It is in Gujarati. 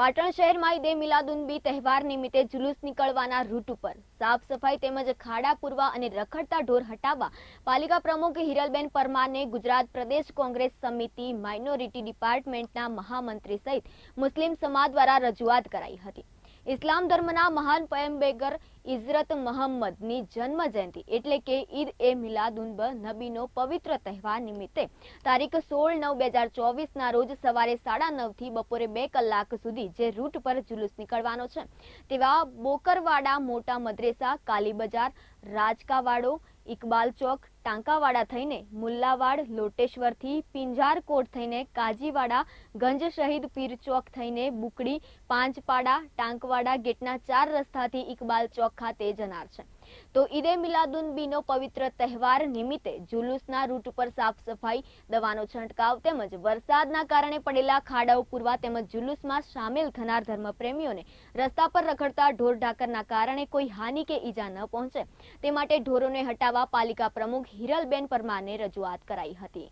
પાટણ શહેરમાં ઈદે મિલાદુનબી તહેવાર નિમિત્તે જુલુસ નીકળવાના રૂટ ઉપર સાફ સફાઈ તેમજ ખાડા પૂરવા અને રખડતા ઢોર હટાવવા પાલિકા પ્રમુખ હિરલબેન પરમારને ગુજરાત પ્રદેશ કોંગ્રેસ સમિતિ માઇનોરિટી ડિપાર્ટમેન્ટના મહામંત્રી સહિત મુસ્લિમ સમાજ દ્વારા રજૂઆત કરાઈ હતી. ઇસ્લામ ધર્મના મહાન પયંબેગર ઇઝરત મહમ્મદની જન્મ જયંતિ એટલે કે ઈદ એ મિલાદુનબ નબીનો પવિત્ર તહેવાર નિમિત્તે. તારીખ સોળ નવ બે હજાર ચોવીસના રોજ સવારે સાડા નવથી બપોરે બે કલાક સુધી જે રૂટ પર જુલુસ નીકળવાનો છે. તેવા બોકરવાડા મોટા મદ્રેસા કાલી બજાર રાજકાવાડો ઇકબાલ ચોક, ટાંકાવાડા થઈને મુલ્લાવાડ, લોટેશ્વરથી પિંજારકોટ થઈને કાજીવાડા, ગંજ શહીદ પીર ચોક થઈને બુકડી, પાંચપાડા, ટાંકવાડા ગેટના ચાર રસ્તાથી ઇકબાલ ચોક ખાતે જનાર છે. તો ઈદે મિલાદુનબીનો પવિત્ર તહેવાર નિમિત્તે જુલુસના રૂટ ઉપર સાફ સફાઈ, દવાનો છંટકાવ તેમજ વરસાદના કારણે પડેલા ખાડાઓ પૂરવા તેમજ જુલુસમાં સામેલ થનાર ધર્મપ્રેમીઓને રસ્તા પર રખડતા ઢોર ઢાકરના કારણે કોઈ હાનિ કે ઈજા ન પહોંચે. તે માટે ઢોરોને હટાવવા પાલિકા પ્રમુખ હિરલબેન પરમારને રજૂઆત કરાઈ હતી.